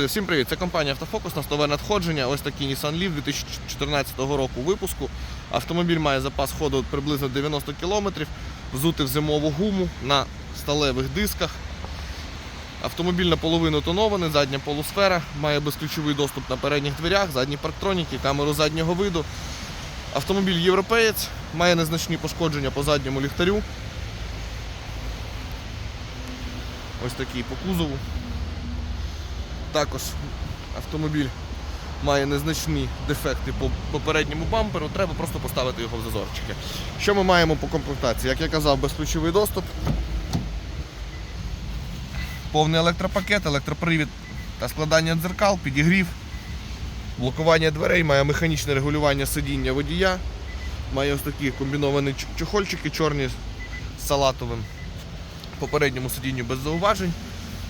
Всім привіт! Це компанія Автофокус, нас нове надходження. Ось такий Nissan Leaf 2014 року випуску. Автомобіль має запас ходу приблизно 90 км, взутий в зимову гуму на сталевих дисках. Автомобіль наполовину тонований, задня полусфера, має безключовий доступ на передніх дверях, задні парктроніки, камеру заднього виду. Автомобіль європеєць, має незначні пошкодження по задньому ліхтарю. Ось такий по кузову. Також автомобіль має незначні дефекти по попередньому бамперу, треба просто поставити його в зазорчики. Що ми маємо по комплектації? Як я казав, безключовий доступ, повний електропакет, електропривід та складання дзеркал, підігрів, блокування дверей, має механічне регулювання сидіння водія, має ось такі комбіновані чохольчики чорні з салатовим. По передньому сидінню без зауважень.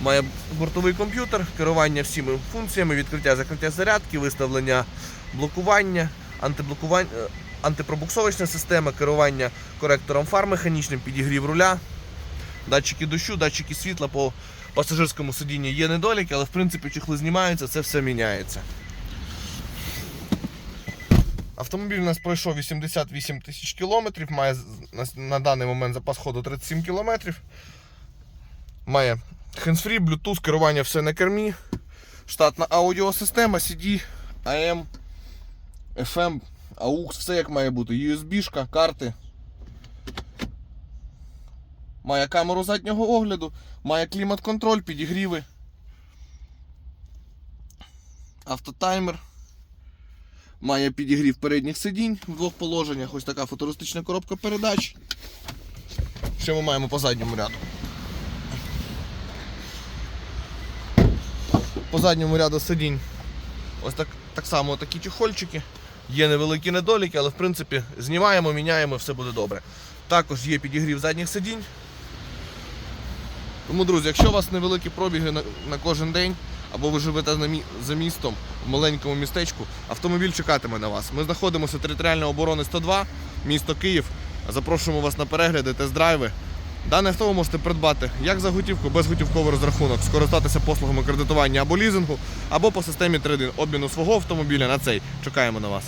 Має бортовий комп'ютер, керування всіми функціями, відкриття, закриття зарядки, виставлення блокування, антиблокування, е, антипробуксовочна система, керування коректором фар механічним, підігрів руля, датчики дощу, датчики світла по пасажирському сидінні є недоліки, але в принципі чехли знімаються, це все міняється. Автомобіль у нас пройшов 88 тисяч кілометрів, має на, даний момент запас ходу 37 кілометрів. Має hands-free, Bluetooth, керування все на кермі, штатна аудіосистема, CD, AM, FM, AUX, все як має бути. USB-шка, карти. Має камеру заднього огляду, має клімат-контроль, підігріви. Автотаймер. Має підігрів передніх сидінь в двох положеннях. Ось така футуристична коробка передач. Що ми маємо по задньому ряду? По задньому ряду сидінь ось так, так само такі чехольчики. Є невеликі недоліки, але в принципі знімаємо, міняємо, все буде добре. Також є підігрів задніх сидінь. Тому, друзі, якщо у вас невеликі пробіги на, на кожен день, або ви живете на мі- за містом в маленькому містечку, автомобіль чекатиме на вас. Ми знаходимося територіальної оборони 102, місто Київ. Запрошуємо вас на перегляди, тест-драйви. Дане авто ви можете придбати як за готівку, безготівковий розрахунок, скористатися послугами кредитування або лізингу, або по системі 3 обміну свого автомобіля на цей. Чекаємо на вас.